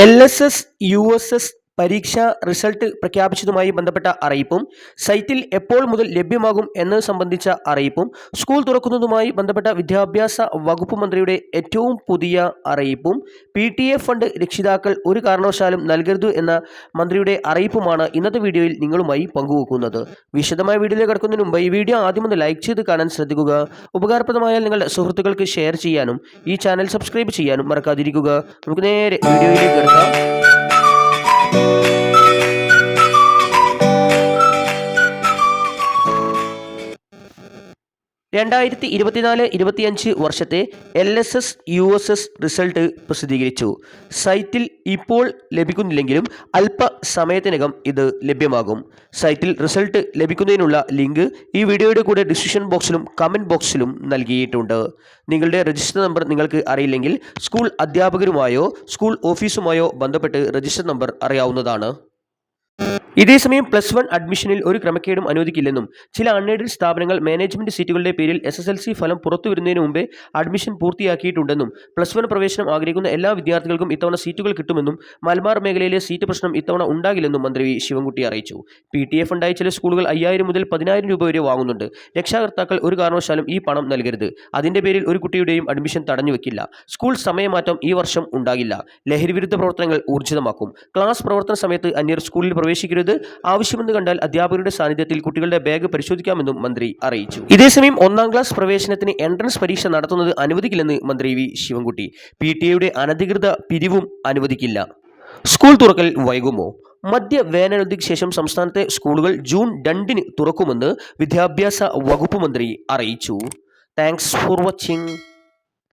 L S S U S S പരീക്ഷാ result പ്രഖ്യാപിച്ചതുമായി ബന്ധപ്പെട്ട അറിയിപ്പും സൈറ്റിൽ എപ്പോൾ മുതൽ ലഭ്യമാകും എന്നത് സംബന്ധിച്ച അറിയിപ്പും സ്കൂൾ തുറക്കുന്നതുമായി ബന്ധപ്പെട്ട വിദ്യാഭ്യാസ വകുപ്പ് മന്ത്രിയുടെ ഏറ്റവും പുതിയ അറിയിപ്പും പി ഫണ്ട് രക്ഷിതാക്കൾ ഒരു കാരണവശാലും നൽകരുത് എന്ന മന്ത്രിയുടെ അറിയിപ്പുമാണ് ഇന്നത്തെ വീഡിയോയിൽ നിങ്ങളുമായി പങ്കുവെക്കുന്നത്. വിശദമായ വീഡിയോയിലേക്ക് കടക്കുന്നതിന് മുമ്പ് ഈ വീഡിയോ ആദ്യം ഒന്ന് ലൈക്ക് ചെയ്ത് കാണാൻ ശ്രദ്ധിക്കുക. ഉപകാരപ്രദമായാൽ നിങ്ങളുടെ സുഹൃത്തുക്കൾക്ക് ഷെയർ ചെയ്യാനും ഈ ചാനൽ സബ്സ്ക്രൈബ് ചെയ്യാനും മറക്കാതിരിക്കുക. നമുക്ക് നേരെ വീഡിയോയിലേക്ക് കിടക്കാം. Música രണ്ടായിരത്തി ഇരുപത്തിനാല് ഇരുപത്തിയഞ്ച് വർഷത്തെ L S S U S S result പ്രസിദ്ധീകരിച്ചു. സൈറ്റിൽ ഇപ്പോൾ ലഭിക്കുന്നില്ലെങ്കിലും അല്പ സമയത്തിനകം ഇത് ലഭ്യമാകും. സൈറ്റിൽ റിസൾട്ട് ലഭിക്കുന്നതിനുള്ള ലിങ്ക് ഈ വീഡിയോയുടെ കൂടെ ഡിസ്ക്രിപ്ഷൻ ബോക്സിലും കമന്റ് ബോക്സിലും നൽകിയിട്ടുണ്ട്. നിങ്ങളുടെ രജിസ്റ്റർ നമ്പർ നിങ്ങൾക്ക് അറിയില്ലെങ്കിൽ സ്കൂൾ അധ്യാപകരുമായോ സ്കൂൾ ഓഫീസുമായോ ബന്ധപ്പെട്ട് രജിസ്റ്റർ നമ്പർ അറിയാവുന്നതാണ്. ഇതേസമയം പ്ലസ് വൺ അഡ്മിഷനിൽ ഒരു ക്രമക്കേടും അനുവദിക്കില്ലെന്നും ചില അൺഎയ്ഡഡ് സ്ഥാപനങ്ങൾ മാനേജ്മെന്റ് സീറ്റുകളുടെ പേരിൽ എസ് എസ് എൽ സി ഫലം പുറത്തുവരുന്നതിന് മുമ്പേ അഡ്മിഷൻ പൂർത്തിയാക്കിയിട്ടുണ്ടെന്നും പ്ലസ് വൺ പ്രവേശനം ആഗ്രഹിക്കുന്ന എല്ലാ വിദ്യാർത്ഥികൾക്കും ഇത്തവണ സീറ്റുകൾ കിട്ടുമെന്നും മലബാർ മേഖലയിലെ സീറ്റ് പ്രശ്നം ഇത്തവണ ഉണ്ടാകില്ലെന്നും മന്ത്രി വി. ശിവൻകുട്ടി അറിയിച്ചു. പി ടി എഫ് ഉണ്ടായി ചില സ്കൂളുകൾ അയ്യായിരം മുതൽ പതിനായിരം രൂപ വരെ വാങ്ങുന്നുണ്ട്. രക്ഷാകർത്താക്കൾ ഒരു കാരണവശാലും ഈ പണം നൽകരുത്. അതിന്റെ പേരിൽ ഒരു കുട്ടിയുടെയും അഡ്മിഷൻ തടഞ്ഞു വെക്കില്ല സ്കൂൾ സമയമാറ്റം ഈ വർഷം ഉണ്ടാകില്ല. ലഹരിവിരുദ്ധ പ്രവർത്തനങ്ങൾ ഊർജിതമാക്കും. ക്ലാസ് പ്രവർത്തന സമയത്ത് അന്യർ സ്കൂളിൽ പ്രവേശിക്കരുത് ആവശ്യമെന്ന് കണ്ടാൽ അധ്യാപകരുടെ സാന്നിധ്യത്തിൽ കുട്ടികളുടെ ബാഗ് പരിശോധിക്കാമെന്നും മന്ത്രി അറിയിച്ചു. ഇതേസമയം ഒന്നാം ക്ലാസ് പ്രവേശനത്തിന് എൻട്രൻസ് പരീക്ഷ നടത്തുന്നത് അനുവദിക്കില്ലെന്ന് മന്ത്രി വി. ശിവൻകുട്ടി. പി ടി എയുടെ അനധികൃത പിരിവും അനുവദിക്കില്ല. സ്കൂൾ തുറക്കൽ വൈകുമോ? മധ്യ വേനലവധിക്ക് ശേഷം സംസ്ഥാനത്തെ സ്കൂളുകൾ ജൂൺ രണ്ടിന് തുറക്കുമെന്ന് വിദ്യാഭ്യാസ വകുപ്പ് മന്ത്രി അറിയിച്ചു. Thanks for watching.